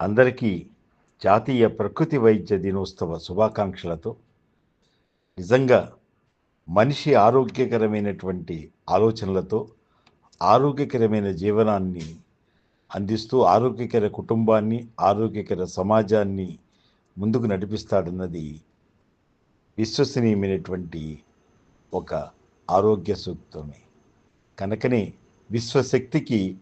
అందరికీ జాతీయ ప్రకృతి వైద్య దినోత్సవ శుభాకాంక్షలతో నిజంగా మనిషి ఆరోగ్యకరమైనటువంటి ఆలోచనలతో ఆరోగ్యకరమైన జీవనాన్ని అందిస్తూ ఆరోగ్యకర కుటుంబాన్ని ఆరోగ్యకర సమాజాన్ని ముందుకు నడిపిస్తాడన్నది విశ్వసనీయమైనటువంటి ఒక ఆరోగ్య సూక్తమే. కనుకనే విశ్వశక్తికి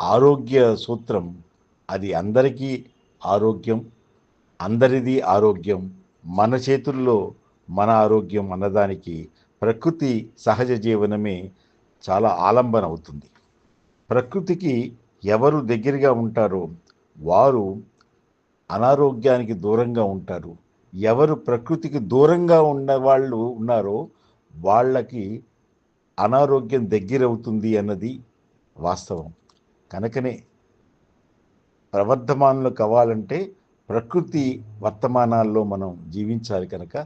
ఆరోగ్య సూత్రం అది అందరికీ ఆరోగ్యం అందరిది ఆరోగ్యం మన చేతుల్లో మన ఆరోగ్యం అన్నదానికి ప్రకృతి సహజ జీవనమే చాలా ఆలంబన అవుతుంది. ప్రకృతికి ఎవరు దగ్గరగా ఉంటారో వారు అనారోగ్యానికి దూరంగా ఉంటారు. ఎవరు ప్రకృతికి దూరంగా ఉన్న వాళ్ళు ఉన్నారో వాళ్ళకి అనారోగ్యం దగ్గరవుతుంది అన్నది వాస్తవం. కనుకనే ప్రవర్ధమానులు కావాలంటే ప్రకృతి వర్తమానాల్లో మనం జీవించాలి కనుక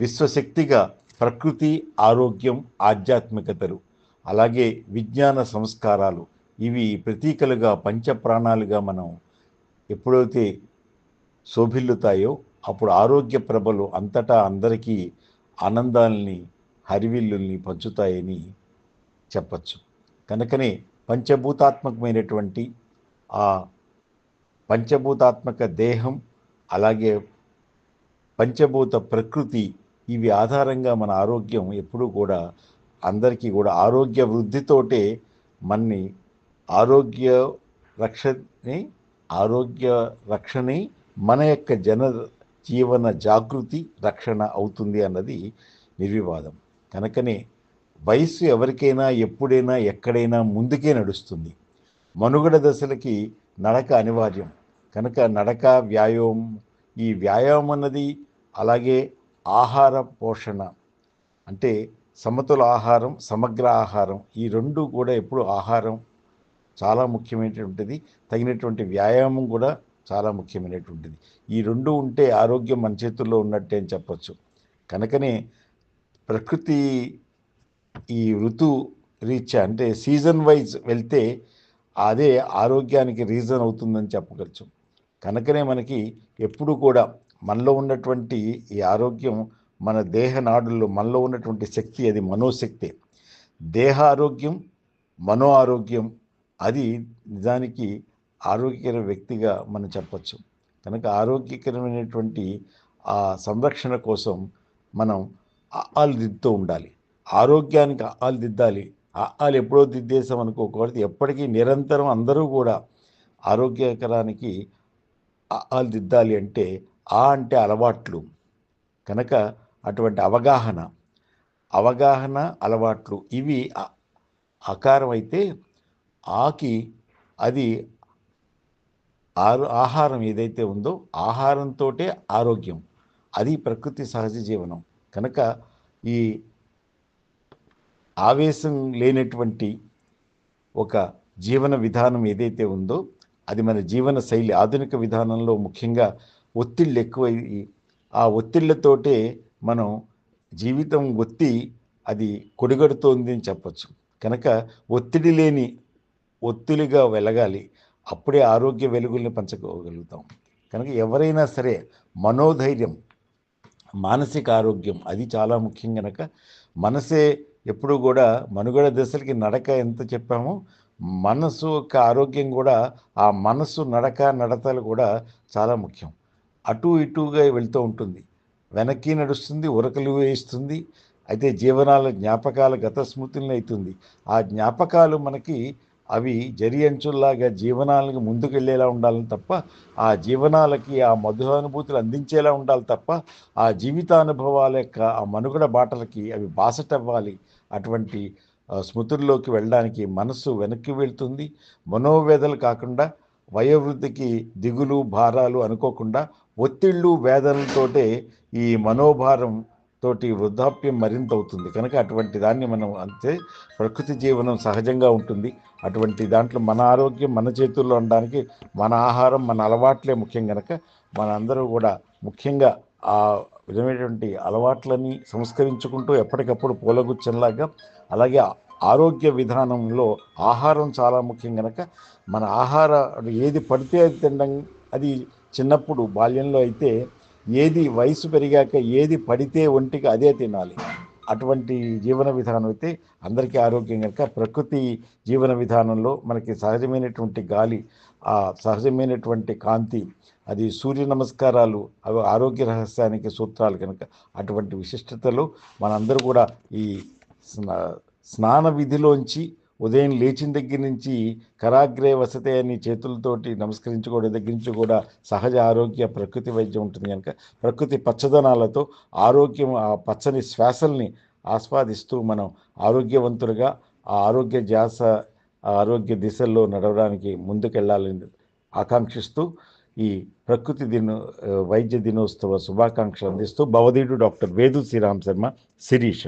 విశ్వశక్తిగా ప్రకృతి ఆరోగ్యం ఆధ్యాత్మికతలు అలాగే విజ్ఞాన సంస్కారాలు ఇవి ప్రతీకలుగా పంచప్రాణాలుగా మనం ఎప్పుడైతే శోభిల్లుతాయో అప్పుడు ఆరోగ్య ప్రభలు అంతటా అందరికీ ఆనందాల్ని హరివిల్లుల్ని పంచుతాయని చెప్పచ్చు. కనుకనే పంచభూతాత్మకమైనటువంటి ఆ పంచభూతాత్మక దేహం అలాగే పంచభూత ప్రకృతి ఇవి ఆధారంగా మన ఆరోగ్యం ఎప్పుడూ కూడా అందరికీ కూడా ఆరోగ్య వృద్ధితోటే మన్ని ఆరోగ్య రక్షని ఆరోగ్య రక్షణి మన యొక్క జన జీవన జాగృతి రక్షణ అవుతుంది అన్నది నిర్వివాదం. కనుకనే వయస్సు ఎవరికైనా ఎప్పుడైనా ఎక్కడైనా ముందుకే నడుస్తుంది. మనుగడ దశలకి నడక అనివార్యం. కనుక నడక వ్యాయామం ఈ వ్యాయామం అన్నది అలాగే ఆహార పోషణ. అంటే సమతుల ఆహారం సమగ్ర ఆహారం ఈ రెండు కూడా ఎప్పుడు ఆహారం చాలా ముఖ్యమైనటువంటిది. తగినటువంటి వ్యాయామం కూడా చాలా ముఖ్యమైనటువంటిది. ఈ రెండు ఉంటే ఆరోగ్యం మన చేతుల్లో ఉన్నట్టే అని చెప్పచ్చు. కనుకనే ప్రకృతి ఈ ఋతు రీత్యా అంటే సీజన్ వైజ్ వెళ్తే అదే ఆరోగ్యానికి రీజన్ అవుతుందని చెప్పగలచ్చు కనుకనే మనకి ఎప్పుడు కూడా మనలో ఉన్నటువంటి ఈ ఆరోగ్యం మన దేహ నాడుల్లో మనలో ఉన్నటువంటి శక్తి అది మనోశక్తి. దేహ ఆరోగ్యం మనో ఆరోగ్యం అది నిజానికి ఆరోగ్యకర వ్యక్తిగా మనం చెప్పచ్చు. కనుక ఆరోగ్యకరమైనటువంటి ఆ సంరక్షణ కోసం మనం ఆలు దిద్దుతూ ఉండాలి. ఆరోగ్యానికి ఆలు దిద్దాలి. ఆలు ఎప్పుడో దిద్దేశాం అనుకోకూడదు ఎప్పటికీ నిరంతరం అందరూ కూడా ఆరోగ్యకరానికి ఆలు దిద్దాలి అంటే ఆ అంటే అలవాట్లు. కనుక అటువంటి అవగాహన అవగాహన అలవాట్లు ఇవి అకారం అయితే ఆకి అది ఆరు ఆహారం ఏదైతే ఉందో ఆహారంతో ఆరోగ్యం. అది ప్రకృతి సహజ జీవనం. కనుక ఈ ఆవేశం లేనటువంటి ఒక జీవన విధానం ఏదైతే ఉందో అది మన జీవన శైలి ఆధునిక విధానంలో ముఖ్యంగా ఒత్తిళ్ళు ఎక్కువై ఆ ఒత్తిళ్ళతోటే మనం జీవితం ఒత్తి అది కొడిగడుతోంది అని చెప్పచ్చు. కనుక ఒత్తిడి లేని ఒత్తిడిగా వెలగాలి. అప్పుడే ఆరోగ్య వెలుగుల్ని పంచుకోగలుగుతాం. కనుక ఎవరైనా సరే మనోధైర్యం మానసిక ఆరోగ్యం అది చాలా ముఖ్యం కనుక మనసే ఎప్పుడు కూడా మనుగడ దశలకి నడక ఎంత చెప్పామో మనసు యొక్క ఆరోగ్యం కూడా ఆ మనసు నడక నడతలు కూడా చాలా ముఖ్యం. అటు ఇటుగా వెళ్తూ ఉంటుంది. వెనక్కి నడుస్తుంది ఉరకలు వేయిస్తుంది. అయితే జీవనాల జ్ఞాపకాల గత స్మృతులను అవుతుంది ఆ జ్ఞాపకాలు మనకి అవి జరి అంచుల్లాగా జీవనాలకు ముందుకెళ్ళేలా ఉండాలని తప్ప ఆ జీవనాలకి ఆ మధురానుభూతులు అందించేలా ఉండాలి తప్ప ఆ జీవితానుభవాల యొక్క ఆ మనుగడ బాటలకి అవి బాసటవ్వాలి. అటువంటి స్మృతుల్లోకి వెళ్ళడానికి మనస్సు వెనక్కి వెళ్తుంది. మనోవేదలు కాకుండా వయోవృద్ధికి దిగులు భారాలు అనుకోకుండా ఒత్తిళ్ళు వేదనలతోటే ఈ మనోభారం తోటి వృద్ధాప్యం మరింత అవుతుంది. కనుక అటువంటి దాన్ని మనం అంతే ప్రకృతి జీవనం సహజంగా ఉంటుంది. అటువంటి దాంట్లో మన ఆరోగ్యం మన చేతుల్లో ఉండడానికి మన ఆహారం మన అలవాట్లే ముఖ్యం. కనుక మనందరూ కూడా ముఖ్యంగా ఆ విధమైనటువంటి అలవాట్లని సంస్కరించుకుంటూ ఎప్పటికప్పుడు పూలగుచ్చంలాగా అలాగే ఆరోగ్య విధానంలో ఆహారం చాలా ముఖ్యం కనుక మన ఆహార ఏది పడితే అది తినడం అది చిన్నప్పుడు బాల్యంలో అయితే ఏది వయసు పెరిగాక ఏది పడితే ఒంటికి అదే తినాలి. అటువంటి జీవన విధానం అయితే అందరికీ ఆరోగ్యం కనుక ప్రకృతి జీవన విధానంలో మనకి సహజమైనటువంటి గాలి ఆ సహజమైనటువంటి కాంతి అది సూర్య నమస్కారాలు అవి ఆరోగ్య రహస్యానికి సూత్రాలు కనుక అటువంటి విశిష్టతలు మనందరూ కూడా ఈ స్నా స్నాన విధిలోంచి ఉదయం లేచిన దగ్గర నుంచి కరాగ్రే వసతే అని చేతులతోటి నమస్కరించుకోవడం దగ్గర నుంచి కూడా సహజ ఆరోగ్య ప్రకృతి వైద్యం ఉంటుంది కనుక ప్రకృతి పచ్చదనాలతో ఆరోగ్యం ఆ పచ్చని శ్వాసల్ని ఆస్వాదిస్తూ మనం ఆరోగ్యవంతులుగా ఆ ఆరోగ్య ధ్యాస ఆరోగ్య దిశల్లో నడవడానికి ముందుకెళ్ళాలని ఆకాంక్షిస్తూ ఈ ప్రకృతి దిన వైద్య దినోత్సవ శుభాకాంక్షలు అందిస్తూ భవధీయుడు డాక్టర్ వేదు శ్రీరామ్ శర్మ శిరీష.